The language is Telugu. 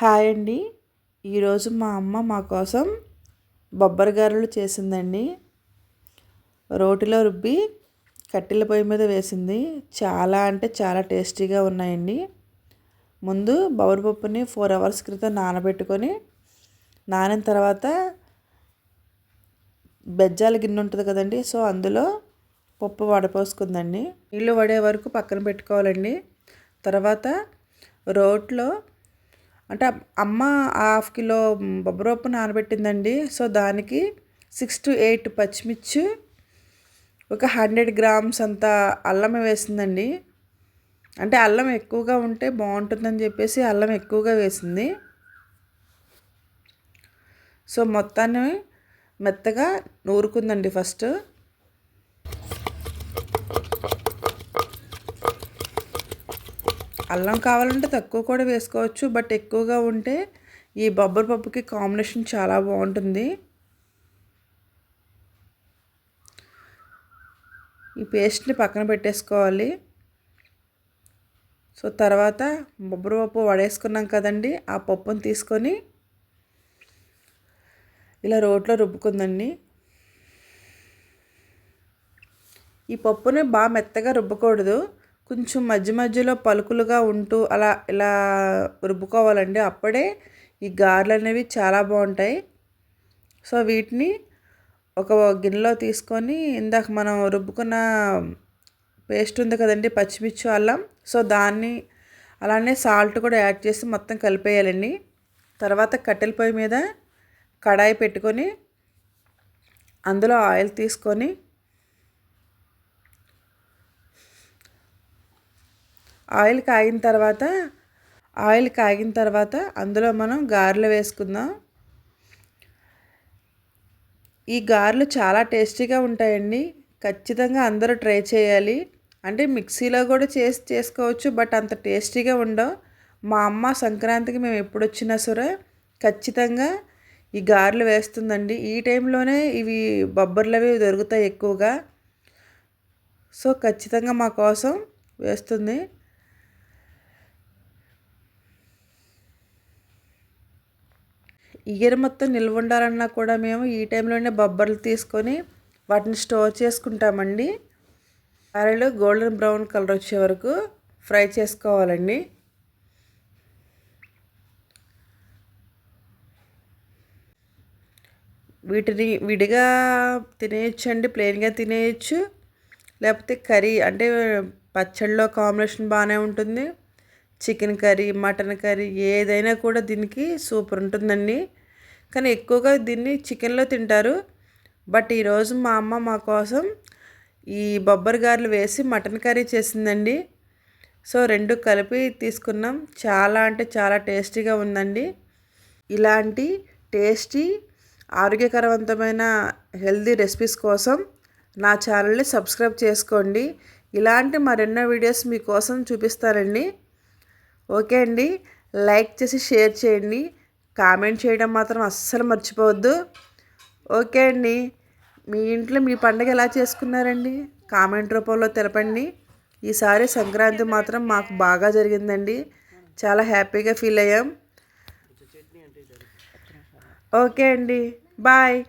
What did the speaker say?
హాయ్ అండి. ఈరోజు మా అమ్మ మా కోసం బొబ్బరి గారెలు చేసిందండి. రోటిలో రుబ్బి కట్టెల పొయ్యి మీద వేసింది. చాలా అంటే చాలా టేస్టీగా ఉన్నాయండి. ముందు బొబ్బరి పప్పుని ఫోర్ అవర్స్ క్రితం నానబెట్టుకొని నానిన తర్వాత బెజ్జాల గిన్నె ఉంటుంది కదండి సో అందులో పప్పు వడపోసుకుందండి. నీళ్ళు వడే వరకు పక్కన పెట్టుకోవాలండి. తర్వాత రోట్లో అంటే అమ్మ హాఫ్ కిలో బొబ్బరోపు నానబెట్టిందండి. సో దానికి సిక్స్ టు ఎయిట్ పచ్చిమిర్చి ఒక హండ్రెడ్ గ్రామ్స్ అంత అల్లం వేసిందండి. అంటే అల్లం ఎక్కువగా ఉంటే బాగుంటుందని చెప్పేసి అల్లం ఎక్కువగా వేసింది. సో మొత్తాన్ని మెత్తగా నూరుకుందండి ఫస్ట్. అల్లం కావాలంటే తక్కువ కూడా వేసుకోవచ్చు బట్ ఎక్కువగా ఉంటే ఈ బొబ్బరి పప్పుకి కాంబినేషన్ చాలా బాగుంటుంది. ఈ పేస్ట్ని పక్కన పెట్టేసుకోవాలి. సో తర్వాత బొబ్బరి పప్పు వడేసుకున్నాం కదండి ఆ పప్పును తీసుకొని ఇలా రోట్లో రుబ్బుకుందండి. ఈ పప్పుని బాగా మెత్తగా రుబ్బకూడదు. కొంచెం మధ్య మధ్యలో పలుకులుగా ఉంటూ అలా ఇలా రుబ్బుకోవాలండి. అప్పుడే ఈ గారెలు అనేవి చాలా బాగుంటాయి. సో వీటిని ఒక గిన్నెలో తీసుకొని ఇందాక మనం రుబ్బుకున్న పేస్ట్ ఉంది కదండి పచ్చిమిర్చి అల్లం. సో దాన్ని అలానే సాల్ట్ కూడా యాడ్ చేసి మొత్తం కలిపేయాలండి. తర్వాత కట్టెల పొయ్యి మీద కడాయి పెట్టుకొని అందులో ఆయిల్ తీసుకొని ఆయిల్ కాగిన తర్వాత ఆయిల్ కాగిన తర్వాత అందులో మనం గారెలు వేసుకుందాం. ఈ గారెలు చాలా టేస్టీగా ఉంటాయండి. ఖచ్చితంగా అందరూ ట్రై చేయాలి. అంటే మిక్సీలో కూడా చేసి చేసుకోవచ్చు బట్ అంత టేస్టీగా ఉండవు. మా అమ్మ సంక్రాంతికి మేము ఎప్పుడు వచ్చినా సరే ఖచ్చితంగా ఈ గారెలు వేస్తుందండి. ఈ టైంలోనే ఇవి బొబ్బర్లు అవి దొరుకుతాయి ఎక్కువగా. సో ఖచ్చితంగా మా కోసం వేస్తుంది. ఇయర్ మొత్తం నిల్వ ఉండాలన్నా కూడా మేము ఈ టైంలోనే బొబ్బర్లు తీసుకొని వాటిని స్టోర్ చేసుకుంటామండి. అరలు గోల్డెన్ బ్రౌన్ కలర్ వచ్చే వరకు ఫ్రై చేసుకోవాలండి. వీటిని విడిగా తినేయచ్చు అండి ప్లెయిన్గా తినేయచ్చు. లేకపోతే కర్రీ అంటే పచ్చళ్ళలో కాంబినేషన్ బాగానే ఉంటుంది. చికెన్ కర్రీ మటన్ కర్రీ ఏదైనా కూడా దీనికి సూపర్ ఉంటుందండి. కానీ ఎక్కువగా దీన్ని చికెన్లో తింటారు. బట్ ఈరోజు మా అమ్మ మా కోసం ఈ బొబ్బరి గారెలు వేసి మటన్ కర్రీ చేసిందండి. సో రెండు కలిపి తీసుకున్నాం. చాలా అంటే చాలా టేస్టీగా ఉందండి. ఇలాంటి టేస్టీ ఆరోగ్యకరవంతమైన హెల్దీ రెసిపీస్ కోసం నా ఛానల్ని సబ్స్క్రైబ్ చేసుకోండి. ఇలాంటి మరెన్నో వీడియోస్ మీకోసం చూపిస్తానండి. ఓకే అండి. లైక్ చేసి షేర్ చేయండి. కామెంట్ చేయడం మాత్రం అస్సలు మర్చిపోవద్దు. ఓకే అండి. మీ ఇంట్లో మీ పండుగ ఎలా చేసుకున్నారండి? కామెంట్ రూపంలో తెలపండి. ఈసారి సంక్రాంతి మాత్రం మాకు బాగా జరిగిందండి. చాలా హ్యాపీగా ఫీల్ అయ్యాం. ఓకే అండి. బాయ్.